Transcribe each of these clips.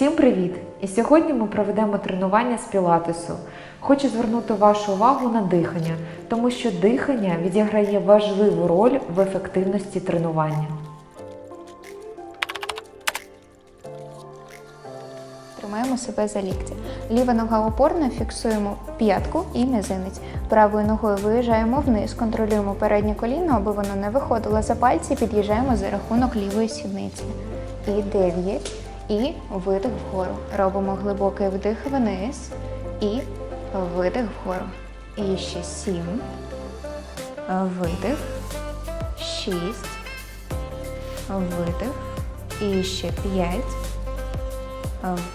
Всім привіт! І сьогодні ми проведемо тренування з пілатесу. Хочу звернути вашу увагу на дихання, тому що дихання відіграє важливу роль в ефективності тренування. Тримаємо себе за лікті. Ліва нога опорна, фіксуємо п'ятку і мізинець. Правою ногою виїжджаємо вниз, контролюємо переднє коліно, аби воно не виходило за пальці, під'їжджаємо за рахунок лівої сідниці. І 9. І видих вгору. Робимо глибокий вдих вниз і видих вгору. І ще 7. Видих. 6. Видих. І ще 5.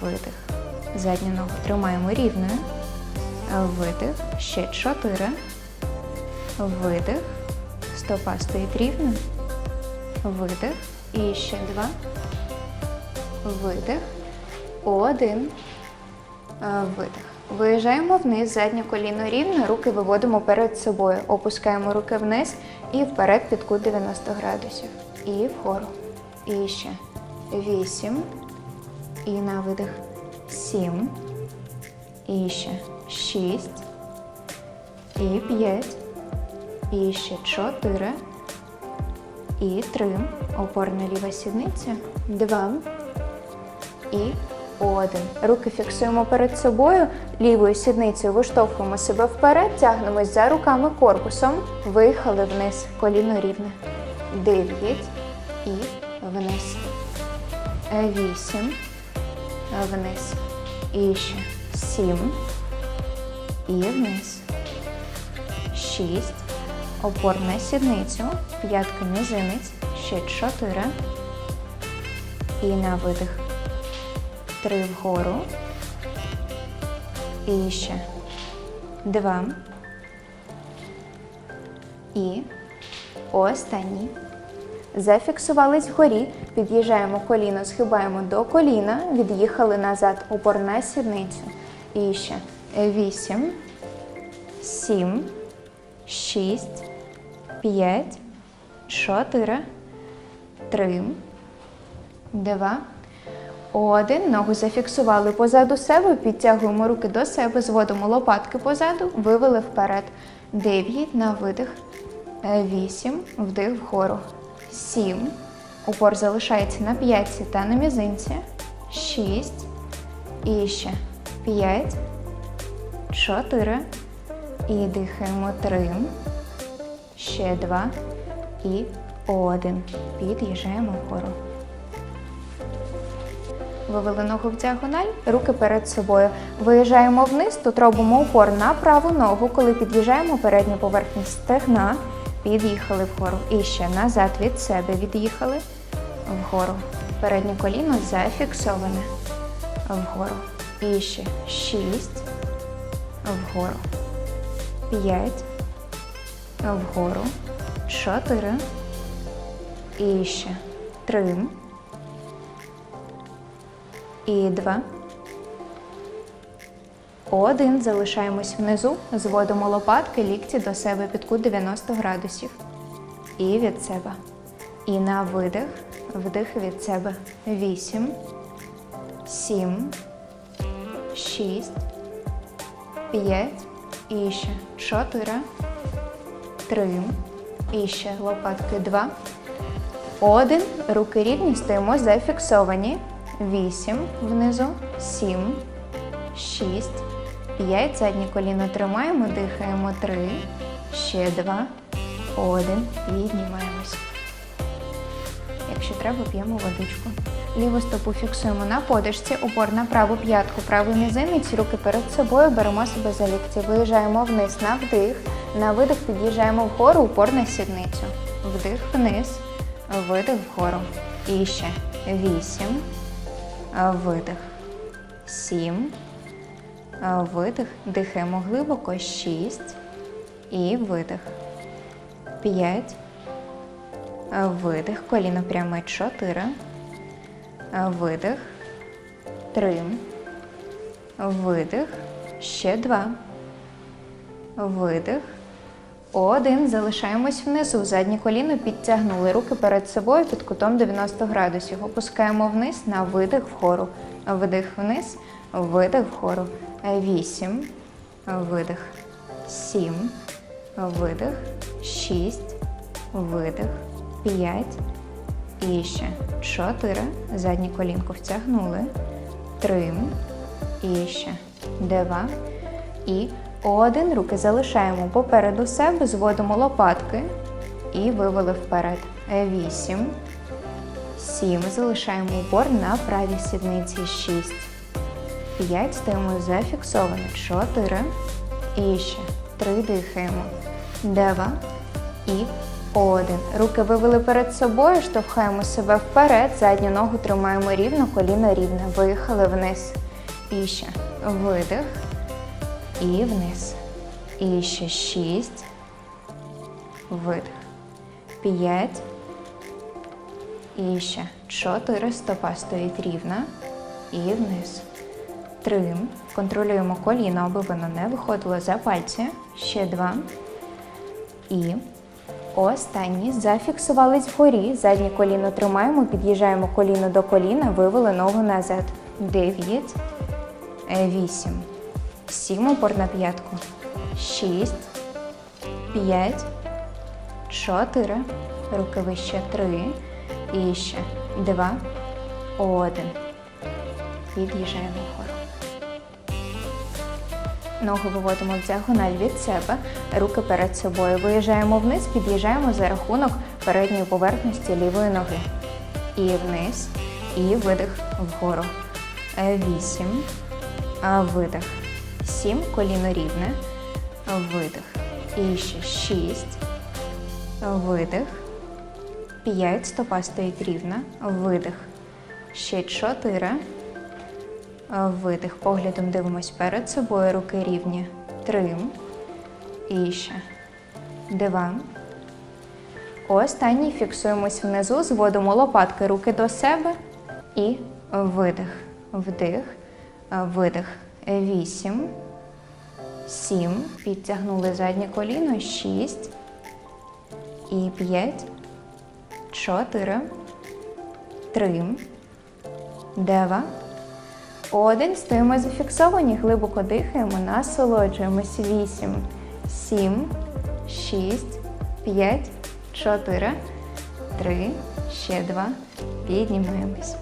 Видих. Задню ногу тримаємо рівною. Видих. Ще чотири. Видих. Стопа стоїть рівно. Видих. І ще два. Видих. Один. Видих. Виїжджаємо вниз, заднє коліно рівно, руки виводимо перед собою. Опускаємо руки вниз і вперед під кут 90 градусів. І вгору. І ще. Вісім. І на видих сім. І ще шість. І п'ять. І ще чотири. І три. Опорна ліва сідниця. Два. І один. Руки фіксуємо перед собою. Лівою сідницею виштовхуємо себе вперед, тягнемось за руками корпусом. Виїхали вниз. Коліно рівне. Дев'ять. І вниз. Вісім вниз. І ще сім. І вниз. Шість. Опор на сідницю. П'ятка мізинець. Ще чотири. І на видих. Три вгору. І ще. Два. І останній. Зафіксувались вгорі, під'їжджаємо коліно, схибаємо до коліна, від'їхали назад, опор на сідницю. І ще. 8, 7, 6, 5, 4, 3, 2, 1. Ногу зафіксували позаду себе, підтягуємо руки до себе, зводимо лопатки позаду, вивели вперед. 9 на видих. 8, вдих вгору. 7. Упор залишається на п'ятці та на мізинці. 6. І ще 5. 4. І дихаємо 3. Ще 2. І 1. Під'їжджаємо вгору. Вивели ногу в діагональ, руки перед собою. Виїжджаємо вниз, тут робимо упор на праву ногу, коли під'їжджаємо передню поверхню стегна. Під'їхали вгору. І ще назад від себе від'їхали. Вгору. Переднє коліно зафіксоване. Вгору. І ще шість. Вгору. П'ять. Вгору. Чотири. І ще три. І два. Один. Залишаємось внизу, зводимо лопатки, лікті до себе під кут 90 градусів. І від себе. І на видих, вдих від себе. Вісім, сім, шість, п'ять, і ще чотири, три, і ще лопатки два. Один. Руки рівні, стоїмо зафіксовані. Вісім внизу, сім, шість. П'ять, заднє коліно тримаємо, дихаємо три, ще два, один, піднімаємось. Якщо треба, п'ємо водичку. Ліву стопу фіксуємо на подишці, упор на праву п'ятку, правий мізинець, руки перед собою, беремо себе за лікті. Виїжджаємо вниз на вдих, на видих під'їжджаємо вгору, упор на сідницю. Вдих вниз, видих вгору. І ще вісім, видих, сім. Видих, дихаємо глибоко, 6. І видих. 5. Видих, коліно пряме 4. Видих. 3. Видих. Ще 2. Видих. Один. Залишаємось внизу. Заднє коліно підтягнули. Руки перед собою під кутом 90 градусів. Опускаємо вниз на видих вгору. вдих вниз, видих вгору. Вісім, видих, сім, видих, шість, видих, п'ять. І ще чотири. Заднє колінко втягнули. Три. І ще два. І один. Руки залишаємо попереду себе, зводимо лопатки і вивели вперед. Вісім. Сім. Залишаємо упор на правій сідниці. Шість. П'ять. Стоїмо зафіксовано. Чотири. І ще три. Дихаємо. Два. І один. Руки вивели перед собою, штовхаємо себе вперед, задню ногу тримаємо рівно, коліно рівне. Виїхали вниз. І ще видих. І вниз. І ще шість. Видих. П'ять. І ще чотири. Стопа стоїть рівна. І вниз. Три. Контролюємо коліно, аби воно не виходило за пальці. Ще два. І останні. Зафіксувались вгорі. Заднє коліно тримаємо, під'їжджаємо коліно до коліна, вивели ногу назад. Дев'ять. Вісім. Сім. Опор на п'ятку. Шість. П'ять. Чотири. Руки вище. Три. І ще. Два. Один. Під'їжджаємо вгору. Ноги виводимо в діагональ від себе, руки перед собою. Виїжджаємо вниз, під'їжджаємо за рахунок передньої поверхності лівої ноги. І вниз, і видих вгору. Вісім. Видих. Сім. Коліно рівне. Видих. І ще шість. Видих. П'ять. Стопа стоїть рівна. Видих. Ще чотири. Видих. Поглядом дивимось перед собою, руки рівні. Три. І ще. Два. Останній фіксуємось внизу, зводимо лопатки руки до себе. І видих. Вдих. Видих. Вісім. Сім. Підтягнули заднє коліно. Шість. І п'ять. Чотири. Три. Два. Один. Стоїмо зафіксовані, глибоко дихаємо, насолоджуємось. Вісім, сім, шість, п'ять, чотири, три, ще два. Піднімаємось.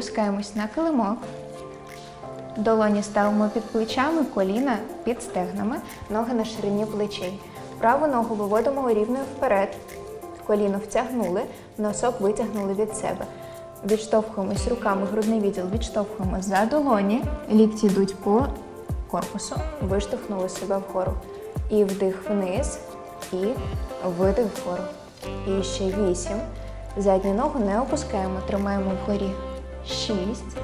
Опускаємось на килимок. Долоні ставимо під плечами, коліна під стегнами, ноги на ширині плечей. Праву ногу виводимо рівною вперед. Коліно втягнули, носок витягнули від себе. Відштовхуємось руками, грудний відділ відштовхуємо за долоні. Лікті йдуть по корпусу, виштовхнули себе вгору. І вдих вниз, і видих вгору. І ще вісім. Задню ногу не опускаємо, тримаємо вгорі. Шість.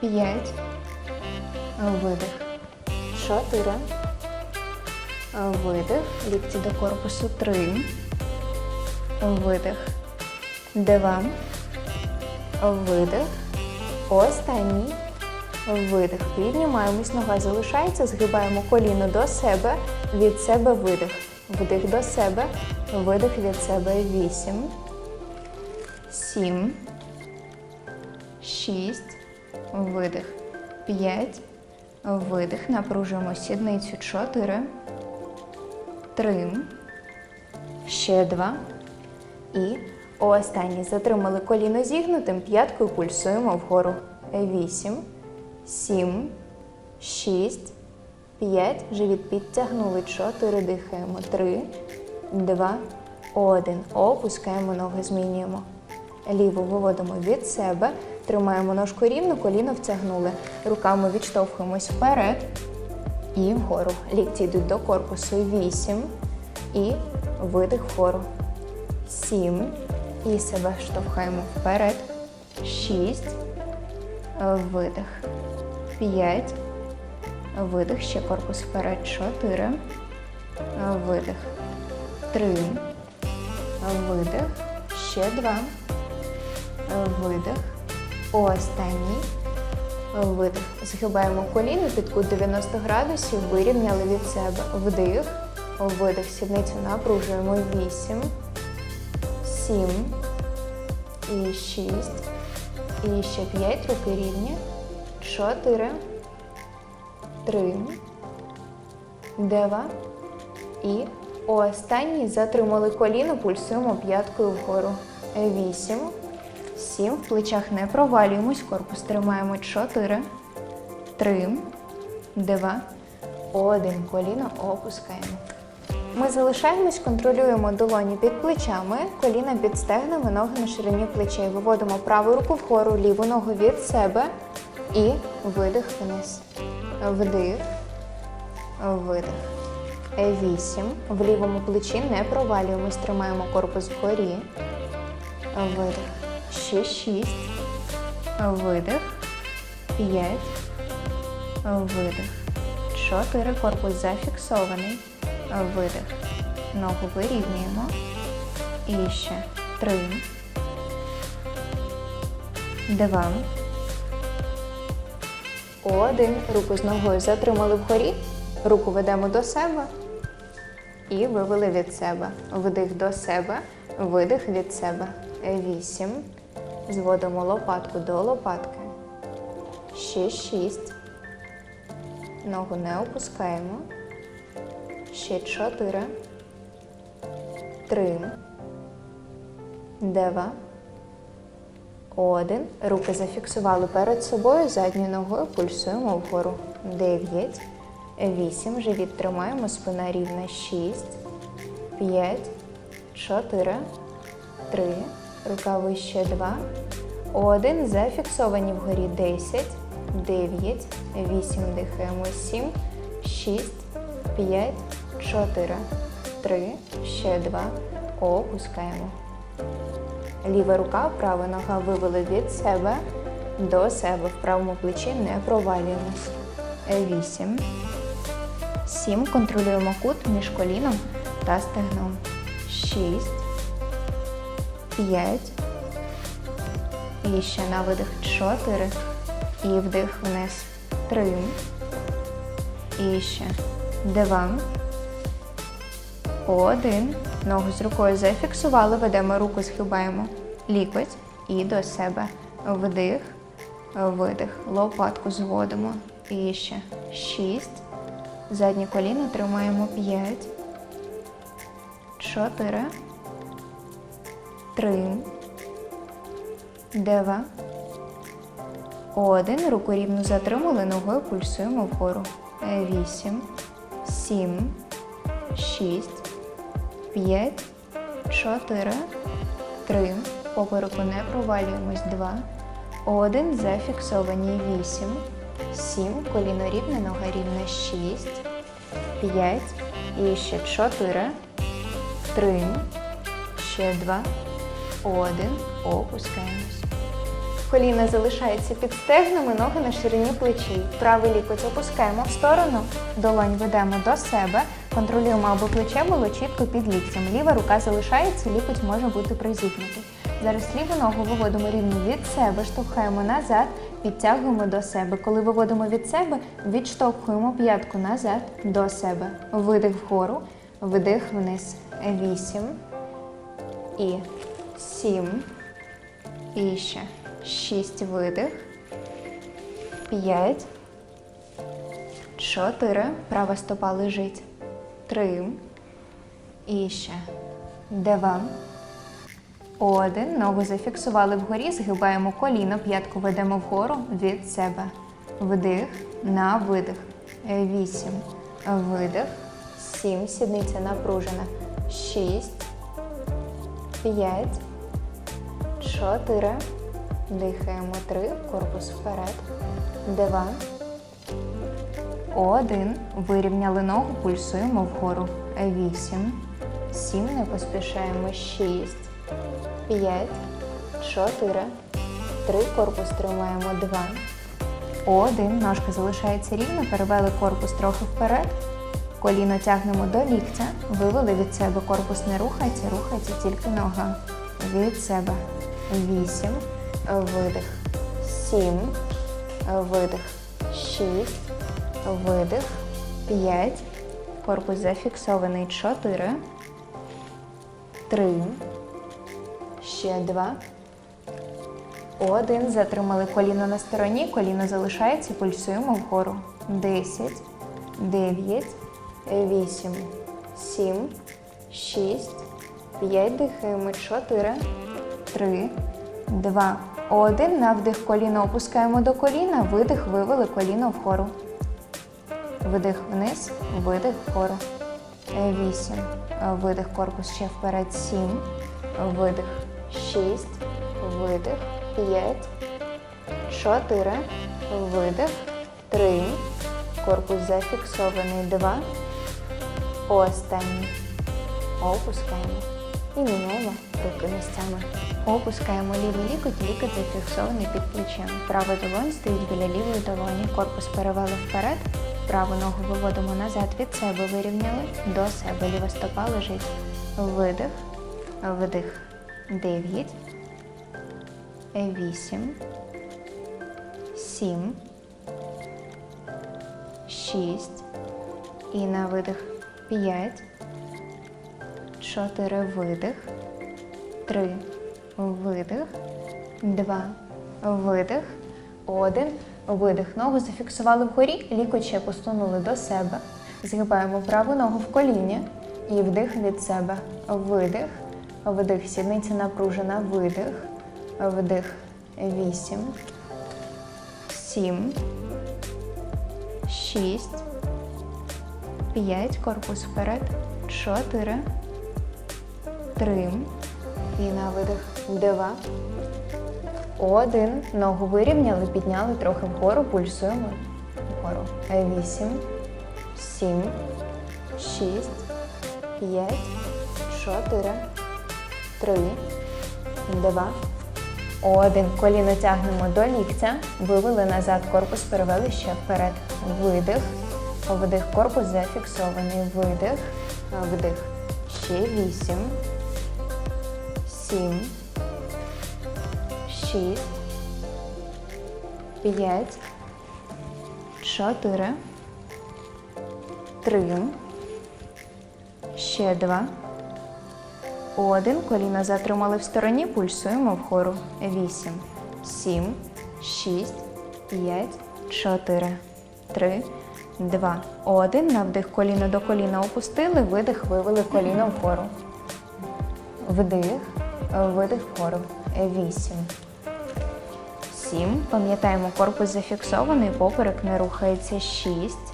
П'ять. Видих. Чотири. Видих. Лікті до корпусу. Три. Видих. Два. Видих. Останній. Видих. Піднімаємось, нога залишається, згибаємо коліно до себе, від себе видих. Вдих до себе, видих від себе. Вісім. Сім. Шість. Видих. П'ять. Видих. Напружуємо сідницю. Чотири. Три. Ще два. І останній. Затримали коліно зігнутим, п'яткою пульсуємо вгору. Вісім. Сім. Шість. П'ять. Живіт підтягнули. Чотири. Дихаємо. Три. Два. Один. Опускаємо ноги, змінюємо. Ліву виводимо від себе. Тримаємо ножку рівно, коліно втягнули. Руками відштовхуємось вперед і вгору. Лікті йдуть до корпусу. Вісім. І видих вгору. Сім. І себе штовхаємо вперед. Шість. Видих. П'ять. Видих. Ще корпус вперед. Чотири. Видих. Три. Видих. Ще два. Видих. Останній. Видих. Згибаємо коліно під кут 90 градусів, вирівняли від себе. Вдих. Видих. Сідницю напружуємо. 8, 7 і 6. І ще 5. Руки рівні. 4, 3, 2 і останній. Затримали коліно, пульсуємо п'яткою вгору. 8, 7. В плечах не провалюємось. Корпус тримаємо. 4, 3, 2, 1. Коліно опускаємо. Ми залишаємось, контролюємо долоні під плечами, коліна під стегнами, ноги на ширині плечей. Виводимо праву руку вгору, ліву ногу від себе і видих вниз. Вдих, видих. Вісім. В лівому плечі не провалюємось, тримаємо корпус вгорі. Видих. Ще шість. Видих. П'ять. Видих. Чотири. Корпус зафіксований. Видих. Ногу вирівнюємо. І ще три. Два. Один. Руку з ногою затримали вгорі. Руку ведемо до себе. І вивели від себе. Вдих до себе. Видих від себе. Вісім. Зводимо лопатку до лопатки. Ще шість. Ногу не опускаємо. Ще чотири. Три. Два. Один. Руки зафіксували перед собою, задньою ногою пульсуємо вгору. Дев'ять. Вісім. Живіт тримаємо, спина рівна. Шість. П'ять. Чотири. Три. Рука вище. Два. Один. Зафіксовані вгорі. Десять. Дев'ять. Вісім. Дихаємо. Сім. Шість. П'ять. Чотири. Три. Ще два. Опускаємо. Ліва рука, права нога вивели від себе до себе. В правому плечі не провалюємось. Вісім. Сім. Контролюємо кут між коліном та стегном. Шість. П'ять. І ще на видих чотири. І вдих вниз. Три. І ще два. Один. Ногу з рукою зафіксували, ведемо руку, схибаємо лікоть і до себе. Вдих, видих. Лопатку зводимо. І ще шість. Заднє коліно тримаємо п'ять. Чотири. Три. Два. Один. Руку рівно затримали, ногою пульсуємо вгору. Вісім. Сім. Шість. П'ять, чотири, три. Попереку не провалюємось. Два. Один. Зафіксовані. Вісім. Сім. Коліно рівне, нога рівна. Шість. П'ять. І ще чотири. Три. Ще два. Один. Опускаємось. Коліна залишається під стегнами, ноги на ширині плечей. Правий лікоть опускаємо в сторону, долонь ведемо до себе, контролюємо, аби плече було чітко під ліктем. Ліва рука залишається, лікоть може бути призігнутий. Зараз ліву ногу виводимо рівно від себе, штовхаємо назад, підтягуємо до себе. Коли виводимо від себе, відштовхуємо п'ятку назад до себе. Видих вгору, вдих вниз. Вісім і сім. І ще шість видих. П'ять. Чотири. Права стопа лежить. Три. І ще. Два. Один. Ногу зафіксували вгорі. Згибаємо коліно. П'ятку ведемо вгору від себе. Вдих. На видих. Вісім. Видих. Сім. Сідниця напружена. Шість. П'ять. Чотири. Дихаємо три. Корпус вперед. Два. Один. Вирівняли ногу, пульсуємо вгору. Вісім. Сім. Не поспішаємо. Шість. П'ять. Чотири. Три. Корпус тримаємо. Два. Один. Ножка залишається рівно. Перевели корпус трохи вперед. Коліно тягнемо до ліктя. Вивели від себе. Корпус не рухається, рухається тільки нога. Від себе. Вісім. Видих. Сім. Видих. Шість. Видих. П'ять. Корпус зафіксований. Чотири. Три. Ще два. Один. Затримали коліно на стороні. Коліно залишається. Пульсуємо вгору. Десять. Дев'ять. Вісім. Сім. Шість. П'ять. Дихаємо. Чотири. Три. Два. Один. На вдих коліно опускаємо до коліна. Видих. Вивели коліно вгору. Видих вниз, видих вгору. Вісім. Видих корпус ще вперед. Сім. Видих. Шість. Видих. П'ять. Чотири. Видих. Три. Корпус зафіксований. Два. Останній. Опускаємо. І міняємо руки місцями. Опускаємо лівий лікоть, лікоть зафіксований під плечем. Права долонь стоїть біля лівої долоні. Корпус перевели вперед. Праву ногу виводимо назад від себе, вирівняли. До себе. Ліва стопа лежить. Видих. Вдих. Дев'ять. Вісім. Сім. Шість. І на видих. П'ять. Чотири. Видих. Три. Видих. Два. Видих. Один. Видих. Ногу зафіксували вгорі, лікоть ще посунули до себе. Згибаємо праву ногу в коліні і вдих від себе. Видих. Вдих. Сідниця напружена. Видих. Вдих. Вісім. Сім. Шість. П'ять. Корпус вперед. Чотири. Три. І на видих. Два. Один. Ногу вирівняли, підняли трохи вгору, пульсуємо вгору. Вісім, сім, шість, п'ять, чотири, три, два, один. Коліно тягнемо до ліктя, вивели назад, корпус перевели ще вперед. Видих. Вдих, корпус зафіксований. Видих. Вдих. Ще вісім. Сім шість, п'ять, чотири, три, ще два. Один. Коліна затримали в стороні, пульсуємо вгору. Вісім, сім, шість, п'ять, чотири, три, два. Один. На вдих коліно до коліна опустили, видих, вивели коліно вгору. Вдих, видих вгору. Вісім. Сім. Пам'ятаємо, корпус зафіксований, поперек не рухається. Шість.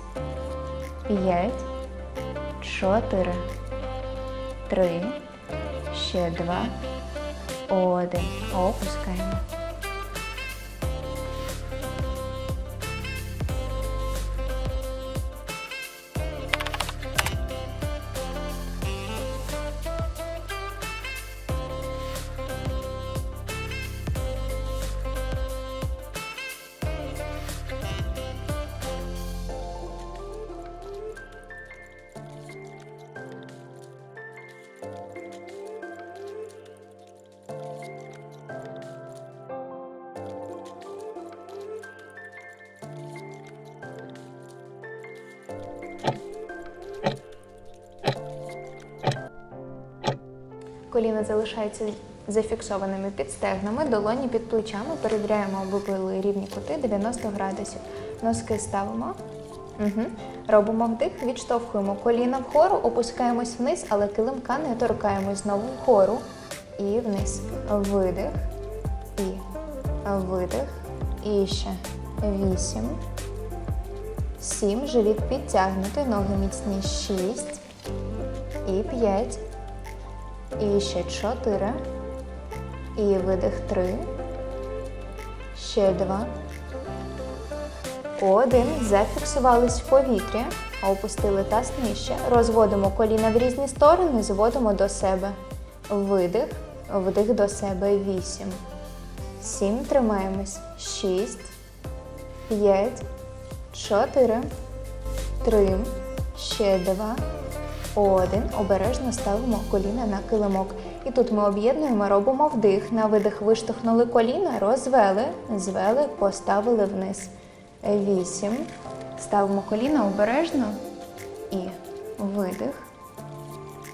П'ять. Чотири. Три. Ще два. Один. Опускаємо. Коліна залишаються зафіксованими під стегнами, долоні під плечами. Перевіряємо, були рівні кути 90 градусів. Носки ставимо. Угу. Робимо вдих, відштовхуємо коліна вгору, опускаємось вниз, але килимка не торкаємось знову вгору і вниз. Видих і видих. І ще вісім. Сім. Живіт підтягнутий, ноги міцні. Шість. І п'ять. І ще чотири. І видих три. Ще два. Один. Зафіксувались в повітрі. опустили таз нижче. Розводимо коліна в різні сторони, зводимо до себе. Видих, вдих до себе. Вісім. Сім. Тримаємось. Шість. П'ять. Чотири. Три. Ще два. Один. Обережно ставимо коліна на килимок. І тут ми об'єднуємо, робимо вдих. На видих виштовхнули коліна, розвели, звели, поставили вниз. Вісім. Ставимо коліна обережно. І видих.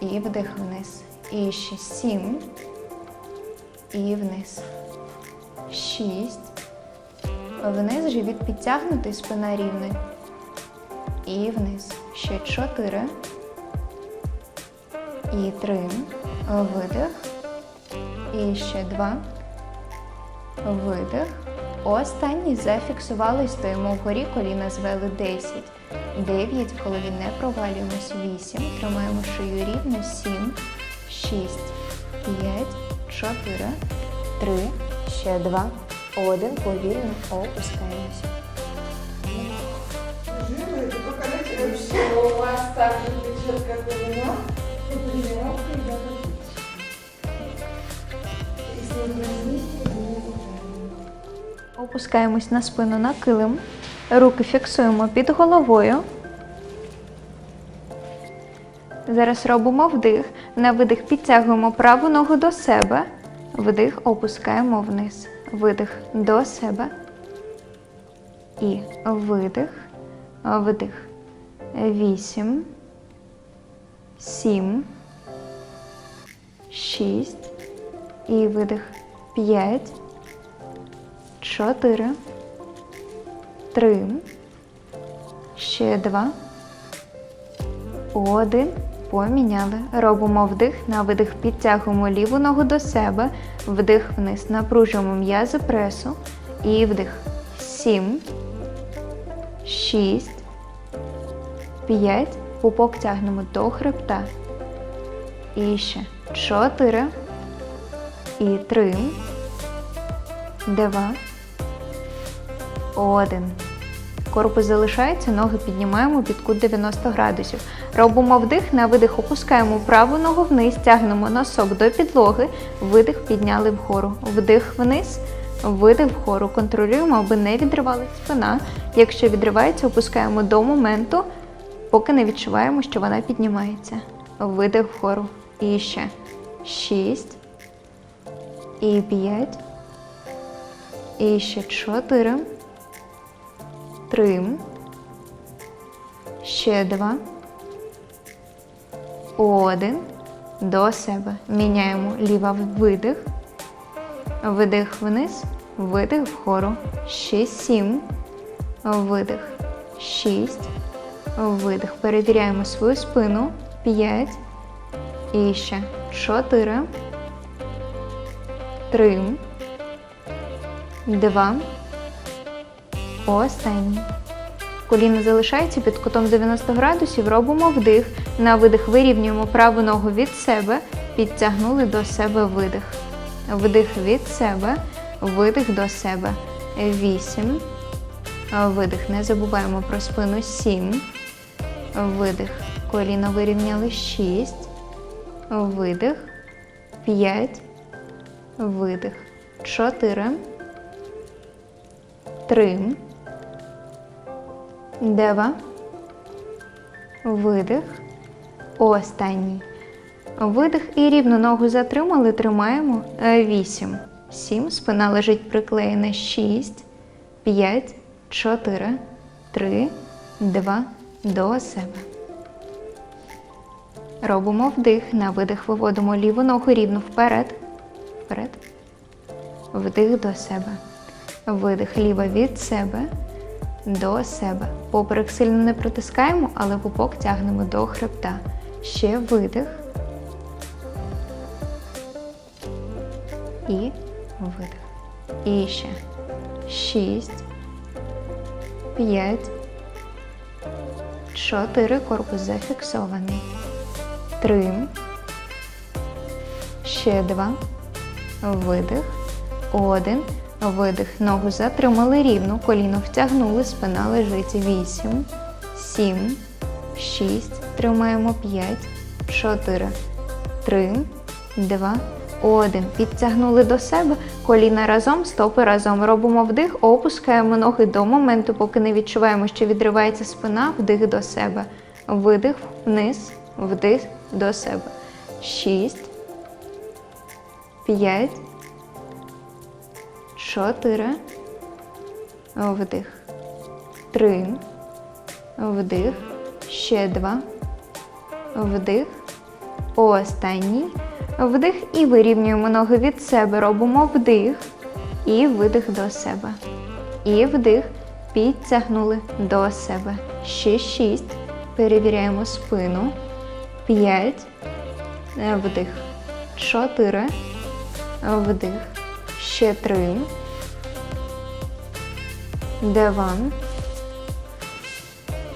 І вдих вниз. І ще сім. І вниз. Шість. Вниз живіт підтягнутий, спина рівна. І вниз. Ще чотири. І три. Видих. І ще два. Видих. Останній зафіксували, стоїмо вгорі, коліна звели 10. 9, в голові не провалюємось. 8. Тримаємо шию рівно. 7, 6, 5, 4, 3, ще 2, 1. Повільно опускаємося. У вас так же Опускаємось на спину на килим. Руки фіксуємо під головою. Зараз робимо вдих. На видих підтягуємо праву ногу до себе. Вдих, опускаємо вниз. Видих до себе. І видих. Вдих. Вісім. Сім. Шість. І видих. П'ять. Чотири. Три. Ще два. Один. Поміняли. Робимо вдих. На видих підтягуємо ліву ногу до себе. Вдих вниз. Напружуємо м'язи пресу. І вдих. Сім. Шість. П'ять. Пупок тягнемо до хребта. І ще. Чотири. І три. Два. Один. Корпус залишається, ноги піднімаємо під кут 90 градусів. Робимо вдих, на видих опускаємо праву ногу вниз, тягнемо носок до підлоги, видих підняли вгору. Вдих вниз, видих вгору. Контролюємо, аби не відривалася спина. Якщо відривається, опускаємо до моменту, поки не відчуваємо, що вона піднімається. Видих вгору. І ще. Шість. І п'ять. І ще чотири. Три. Ще два. Один. До себе. Міняємо ліва видих. Видих вниз. Видих вгору. Ще сім. Видих. Шість. Видих. Перевіряємо свою спину. П'ять. І ще чотири. Три. Два останній. Коліно залишається під кутом 90 градусів, робимо вдих. На видих вирівнюємо праву ногу від себе, підтягнули до себе видих. Вдих від себе, видих до себе. 8. Видих. Не забуваємо про спину. 7. Видих. Коліно вирівняли 6. Видих. 5. Видих. 4. 3. Дева. Видих. Останній. Видих і рівну ногу затримали. Тримаємо. Е, 8. 7. Спина лежить приклеєна. 6, 5, 4, 3, 2. До себе. Робимо вдих. На видих виводимо ліву ногу рівно вперед. Вперед. Вдих до себе. Видих ліва від себе до себе. Поперек сильно не притискаємо, але пупок тягнемо до хребта. Ще видих. І видих. І ще. Шість. П'ять. Чотири. Корпус зафіксований. Три. Ще два. Видих. Один. Видих. Ногу затримали рівно. Коліно втягнули. Спина лежить. Вісім. Сім. шість. Тримаємо п'ять, чотири, три, два, один. Підтягнули до себе. Коліна разом, стопи разом. Робимо вдих, опускаємо ноги до моменту, поки не відчуваємо, що відривається спина. Вдих до себе. Видих вниз, вдих до себе. Шість. П'ять. Чотири. Вдих. Три. Вдих. Ще два. Вдих. Останній. Вдих і вирівнюємо ноги від себе. Робимо вдих і видих до себе. І вдих. Підтягнули до себе. Ще шість. Перевіряємо спину. П'ять. Вдих. Чотири. Вдих. Ще три. Два.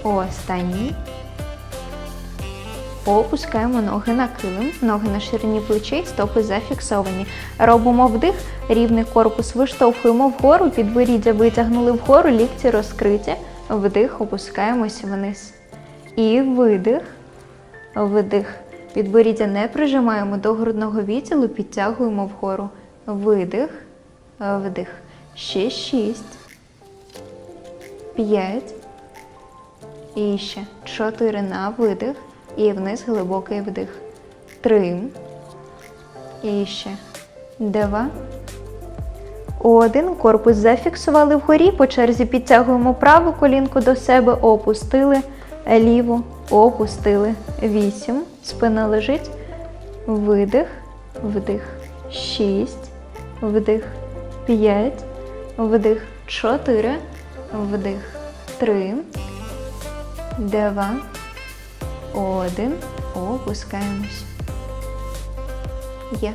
Останній. Опускаємо ноги на килим, ноги на ширині плечей, стопи зафіксовані. Робимо вдих, рівний корпус виштовхуємо вгору, підборіддя витягнули вгору, лікті розкриті. Вдих, опускаємося вниз. І видих, видих. Підборіддя не прижимаємо до грудного відділу, підтягуємо вгору. Видих, вдих. Ще шість. П'ять. І ще чотири на видих. І вниз глибокий вдих. Три. І ще два. Один. Корпус зафіксували вгорі. По черзі підтягуємо праву колінку до себе, опустили ліву, опустили. Вісім. Спина лежить. Видих, вдих. Шість. Вдих. П'ять. Вдих. Чотири. Вдих. Три. Два. Один. Опускаємось. Є.